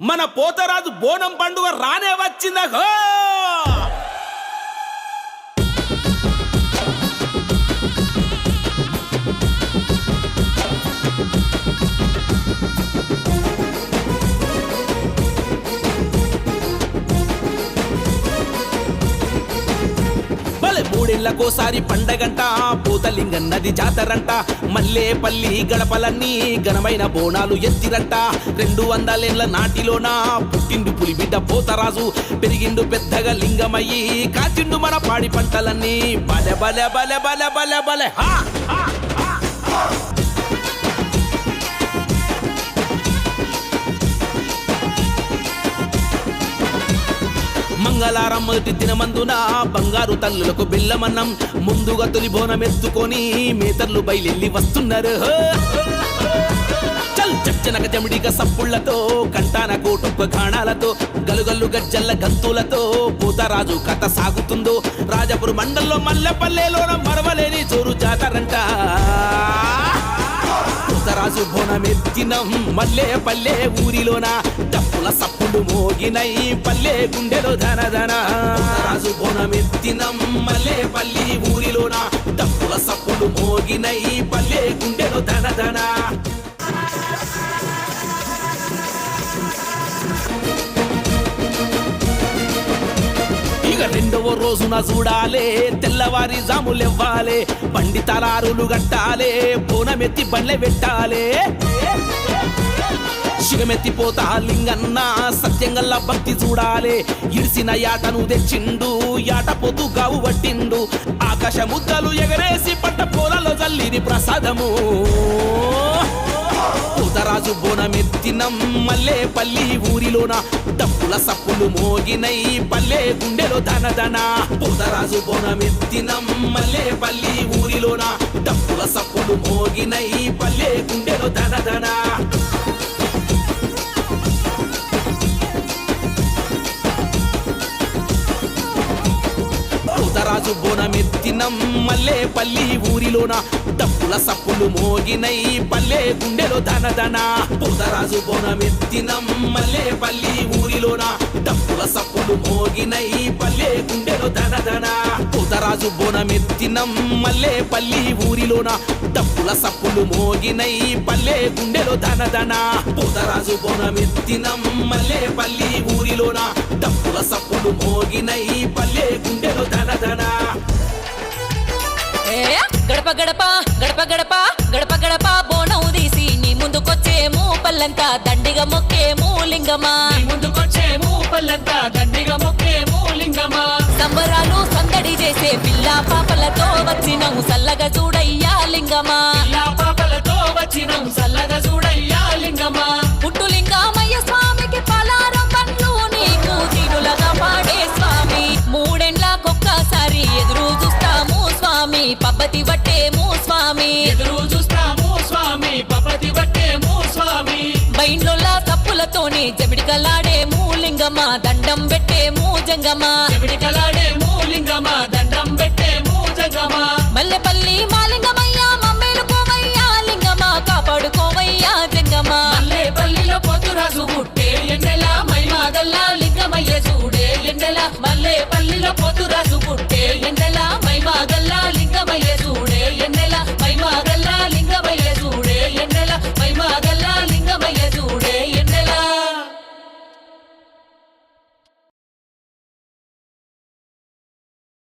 మన పోతరాజు బోనం పండుగ రానే వచ్చిందగో భలే పండగంట పూతలింగన్నది జాతరంట మల్లేపల్లి గడపలన్నీ ఘనమైన బోనాలు ఎత్తిరంట. రెండు వందలేళ్ళ నాటిలోన పుట్టిండు పులిబిడ్డ పోతరాజు పెరిగిండు పెద్దగా లింగమయ్యి కాచిండు మన పాడి పంటలన్నీ. బలె బలె బలె బలె బలె బలె హా! మంగళారం మొదటి దినమందున బంగారు తల్లులకు బిల్లమన్నం ముందుగా తొలి బోనం ఎత్తుకొని మేతర్లు బయలెళ్ళి వస్తున్నారు. చల్! చచ్చనక జమిడిగా సప్పుళ్ళతో కంటాన కోటుప్ప ఘాణాలతో గలుగల్లు గజ్జల్ల గంతులతో పూతరాజు కథ సాగుతుందో రాజపురు మండల్లో మల్లెపల్లెలోన మరవలేని చోరు జాతరంట. పూతరాజు బోనమెత్తినం మల్లె పల్లె ఊరిలోన డప్పుల సప్పులు మోగినై పల్లె గుండెలో ధన ధన పూతరాజు బోనమెత్తినం మల్లె పల్లి ఊరిలోన డప్పుల సప్పులు మోగినై పల్లె గుండెలో ధన రెండవ రోజున చూడాలే తెల్లవారి జాములెవ్వాలే బండి తలారులు గట్టాలే పూనమెత్తి బండ్లే పెట్టాలే. శిగమెత్తిపోతా లింగన్న సత్యంగల్ల భక్తి చూడాలే. ఇడిసిన యాటను తెచ్చిండు యాట పోతు గావు పట్టిండు. ఆకాశ ముద్దలు ఎగరేసి పట్ట పొలలో చల్లిని ప్రసాదము. బోనమెత్తినం పల్లి ఊరిలోన. డప్పుల సప్పులు మోగినై పల్లె గుండెలో ధన ధన పూతరాజు బోనమెత్తినం మల్లె పల్లి ఊరిలోన. డప్పుల సప్పులు మోగినై పల్లె గుండెలో ధన ధన పూతరాజు బోనమెత్తినం మల్లె పల్లి ఊరిలోన. పూల సప్పులు మోగినై పల్లె గుండెలో ధన ధన పూతరాజు బోనమెత్తినం మల్లె పల్లి ఊరిలోన. డప్పుల సప్పులు మోగినై పల్లె గుండెలో ధన ధన పూతరాజు బోనమెత్తినం మల్లె పల్లి ఊరిలోన. డప్పుల సప్పులు మోగినై పల్లె గుండెలో ధన ధన పూతరాజు బోనమెత్తినం మల్లె పల్లి ఊరిలోన. డప్పుల సప్పులు మోగినై పల్లె గుండెలో గడప గడప గడప గడప గడప బోనం తీసి నీ ముందుకొచ్చేము పల్లంతా దండిగా మొక్కేము లింగమా ముందుకొచ్చేము పల్లంతా దండిగా మొక్కేము లింగమా సంబరాలు సందడి చేసే పిల్ల పాపలతో వచ్చినము సల్లగా చూడయ్యా లింగమా? పాపలతో వచ్చినం సల్లగా చూడయ్యా లింగమా? పుట్టు లింగమయ్య స్వామికి పలారం పండ్లు నీకు తిరులగా పాడే స్వామి. మూడెండ్లకొక్కసారి ఎదురు చూస్తాము స్వామి. పబ్బతి జబిడికలాడే మూలింగమా దండం పెట్టే మూజంగమా? జబిడికలాడే మూలింగమా దండం పెట్టే మూజంగమా? మల్లెపల్లి మాలింగమయ్యా మమ్మేలు పోవయ్యా లింగమా కాపాడుకోవయ్యా జంగమా? మల్లెపల్లిలో పోతురాజు పుట్టే ఎండెల మైమాదల్లా లింగమయ్య చూడే ఎండెల. మల్లెపల్లిలో పోతురాజు పుట్టే ఎండెల